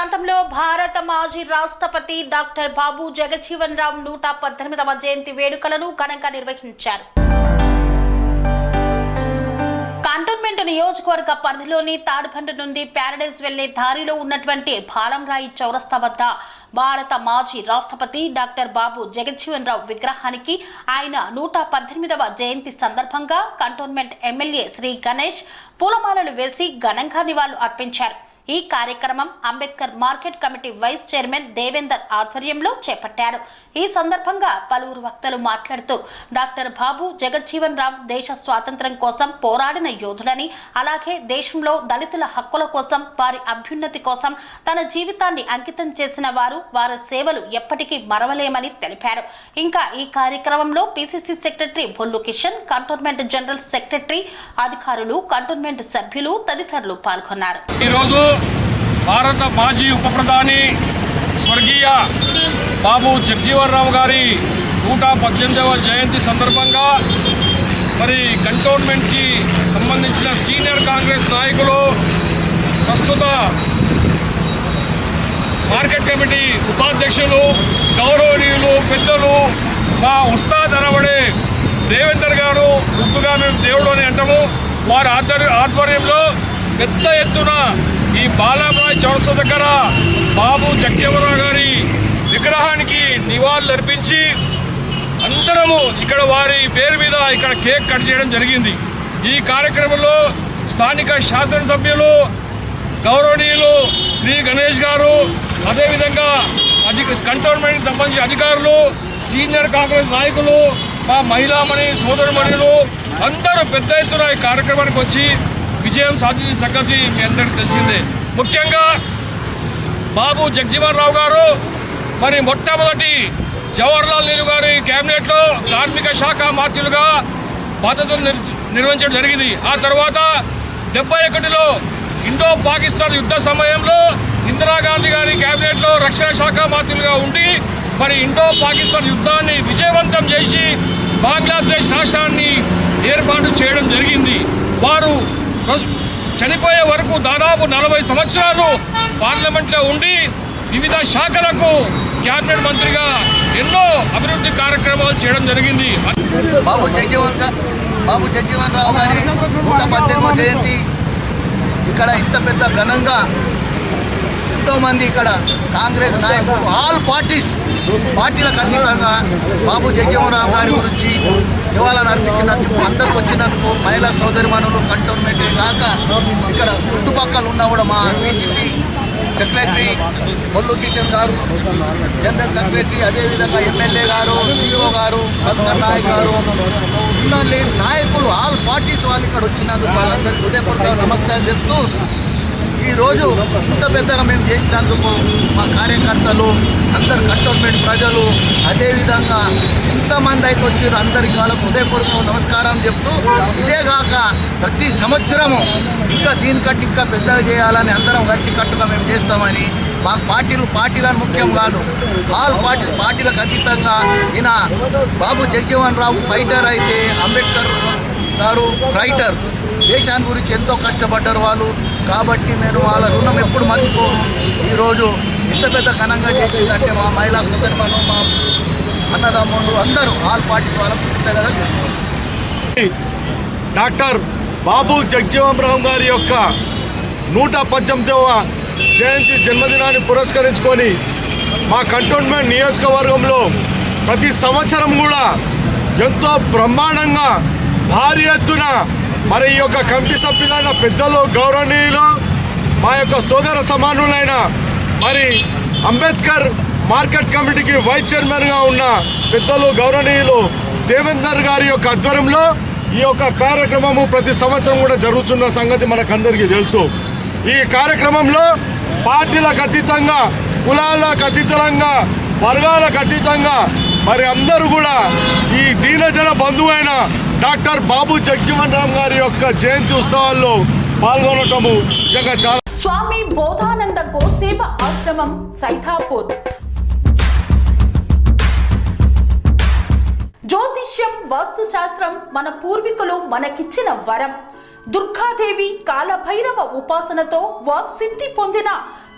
ప్రాంతంలో భారత మాజీ రాష్ట్రపతి డాక్టర్ బాబు జగజీవన్ రామ్ నూట పద్దెనిమిదవ జయంతి వేడుకలను ఘనంగా నిర్వహించారు. కంటోన్మెంట్ నియోజకవర్గ పరిధిలోని తాడిబండు నుండి ప్యారడైజ్ వెళ్ళే దారిలో ఉన్నటువంటి భాలంరాయి చౌరస్తా వద్ద భారత మాజీ రాష్ట్రపతి డాక్టర్ బాబు జగజ్జీవన్ రావు విగ్రహానికి ఆయన నూట పద్దెనిమిదవ జయంతి సందర్భంగా కంటోన్మెంట్ ఎమ్మెల్యే శ్రీ గణేష్ పూలమాలలు వేసి ఘనంగా నివాళులు అర్పించారు. ఈ కార్యక్రమం Ambedkar market committee vice chairman Devender ఆధ్వర్యంలో చేపట్టారు. ఈ సందర్భంగా పలువురు వక్తలు మాట్లాడుతూ డాక్టర్ బాబు జగజ్జీవన్ రామ్ దేశ స్వాతంత్ర్యం కోసం పోరాడిన యోధులని అలాగే దేశంలో దళితుల హక్కుల కోసం వారి అభ్యున్నతి కోసం తన జీవితాన్ని అంకితం చేసిన వారు వారి సేవలు ఎప్పటికీ మరవలేమని తెలిపారు. ఇంకా ఈ కార్యక్రమంలో PCC secretary Bollu Kishan cantonment general secretary అధికారులు కంటోన్మెంట్ సభ్యులు తదితరులు పాల్గొన్నారు. ఈరోజు భారత మాజీ ఉప ప్రధాని స్వర్గీయ బాబు జగజీవన్ రావు గారి నూట పద్దెనిమిదవ జయంతి సందర్భంగా మరి కంటోన్మెంట్కి సంబంధించిన సీనియర్ కాంగ్రెస్ నాయకులు ప్రస్తుత మార్కెట్ కమిటీ ఉపాధ్యక్షులు గౌరవనీయులు పెద్దలు మా ఉస్తాద్ అనబడే దేవేందర్ గారు గుర్తుగా మేము దేవుడు అని అంటాము. వారి ఆధ్వర్య ఆధ్వర్యంలో పెద్ద ఎత్తున ఈ బాలాబాయ్ చౌరస దగ్గర బాబు జగ్జీవరావు గారి విగ్రహానికి నివాళులు అర్పించి అందరము ఇక్కడ వారి పేరు మీద ఇక్కడ కేక్ కట్ చేయడం జరిగింది. ఈ కార్యక్రమంలో స్థానిక శాసనసభ్యులు గౌరవనీయులు శ్రీ గణేష్ గారు అదేవిధంగా అధిక కంటోన్మెంట్ సంబంధించిన అధికారులు సీనియర్ కాంగ్రెస్ నాయకులు మా మహిళామణి సోదరుమణులు అందరూ పెద్ద ఎత్తున ఈ కార్యక్రమానికి వచ్చి విజయం సాధించిన సంగతి మీ అందరికీ తెలిసిందే. ముఖ్యంగా బాబు జగ్జీవన్ రావు గారు మరి మొట్టమొదటి జవహర్లాల్ నెహ్రూ గారి కేబినెట్లో కార్మిక శాఖ మంత్రులుగా బాధ్యతలు నిర్- నిర్వహించడం జరిగింది. ఆ తర్వాత డెబ్బై ఒకటిలో ఇండో పాకిస్తాన్ యుద్ధ సమయంలో ఇందిరాగాంధీ గారి కేబినెట్లో రక్షణ శాఖ మంత్రులుగా ఉండి మరి ఇండో పాకిస్తాన్ యుద్ధాన్ని విజయవంతం చేసి బంగ్లాదేశ్ రాష్ట్రాన్ని ఏర్పాటు చేయడం జరిగింది. వారు చనిపోయే వరకు దాదాపు నలభై సంవత్సరాలు పార్లమెంట్లో ఉండి వివిధ శాఖలకు క్యాబినెట్ మంత్రిగా ఎన్నో అభివృద్ధి కార్యక్రమాలు చేయడం జరిగింది. బాబు జగ్జీవన్ బాబు జగ్జీవన్ రావు గారి నూట పద్దెనిమిది జయంతి. ఇక్కడ ఇంత పెద్ద ఘనంగా ఎంతోమంది ఇక్కడ కాంగ్రెస్ నాయకులు ఆల్ పార్టీస్ పార్టీలకు అతీతంగా బాబు జగజీవన్ గారి గురించి నివాళులు అర్పించినందుకు అందరికి వచ్చినందుకు మహిళా సోదరి మనులు కంటోన్మెంట్ కాక ఇక్కడ చుట్టుపక్కల ఉన్న కూడా మా బీసీపీ సెక్రటరీ బొల్లు కిషన్ గారు జనరల్ సెక్రటరీ అదేవిధంగా ఎమ్మెల్యే గారు సిఇఓ గారు బతుకర్ నాయక్ గారు ఉన్న లేని నాయకులు ఆల్ పార్టీస్ వాళ్ళు ఇక్కడ వచ్చినందుకు వాళ్ళందరికీ హృదయపూర్వక నమస్కారం చెప్తూ ఈరోజు ఇంత పెద్దగా మేము చేసినందుకు మా కార్యకర్తలు అందరు కంటోన్మెంట్ ప్రజలు అదేవిధంగా ఎంతమంది అయితే వచ్చారు. అందరికి వాళ్ళకు హృదయపూర్వక నమస్కారం చెప్తూ ఇదేగాక ప్రతి సంవత్సరము ఇంకా దీనికంటే ఇంకా పెద్దగా చేయాలని అందరం కలిసి కట్టుగా మేము చేస్తామని మా పార్టీలు పార్టీలను ముఖ్యం కాదు ఆల్ పార్టీ పార్టీలకు అతీతంగా ఈయన బాబు జగ్జీవన్ రావు ఫైటర్ అయితే అంబేద్కర్ గారు రైటర్. దేశాన్ని గురించి ఎంతో కష్టపడ్డారు వాళ్ళు. కాబట్టి నేను వాళ్ళ రుణం ఎప్పుడు మర్చిపోను ఈరోజు ఇంత పెద్ద ఘనంగా చేసిందంటే మా మహిళా సోదరిమను మా అన్నదమ్ములు అందరూ ఆల్ పార్టీ వాళ్ళకు కృతజ్ఞతలు చెప్తున్నారు డాక్టర్ బాబు జగజీవన్ గారి యొక్క నూట పద్దెనిమిదవ జయంతి జన్మదినాన్ని పురస్కరించుకొని మా కంటోన్మెంట్ నియోజకవర్గంలో ప్రతి సంవత్సరం కూడా ఎంతో బ్రహ్మాండంగా భారీ ఎత్తున మరి ఈ యొక్క కమిటీ సభ్యులైన పెద్దలు గౌరవనీయులు మా యొక్క సోదర సమానులైన మరి అంబేద్కర్ మార్కెట్ కమిటీకి వైస్ చైర్మన్గా ఉన్న పెద్దలు గౌరవనీయులు దేవేందర్ గారి యొక్క ఆధ్వర్యంలో ఈ యొక్క కార్యక్రమము ప్రతి సంవత్సరం కూడా జరుగుతున్న సంగతి మనకందరికీ తెలుసు. ఈ కార్యక్రమంలో పార్టీలకు అతీతంగా కులాలకు అతీతంగా వర్గాలకు అతీతంగా మరి అందరూ కూడా ఈ దీనజన బంధువైన డాక్టర్ బాబు జగ్జీవన్ రామ్ గారి యొక్క జయంతి ఉత్సవాల్లో పాల్గొనటము నిజంగా చాలా స్వామి బోధానంద గోసేవ ఆశ్రమం సైథాపూర్ జ్యోతిష్యం వాస్తు శాస్త్రం మన పూర్వీకులు మనకిచ్చిన వరం. దుర్గాదేవి కాలభైరవ ఉపాసనతో వాక్సిద్ధి పొందిన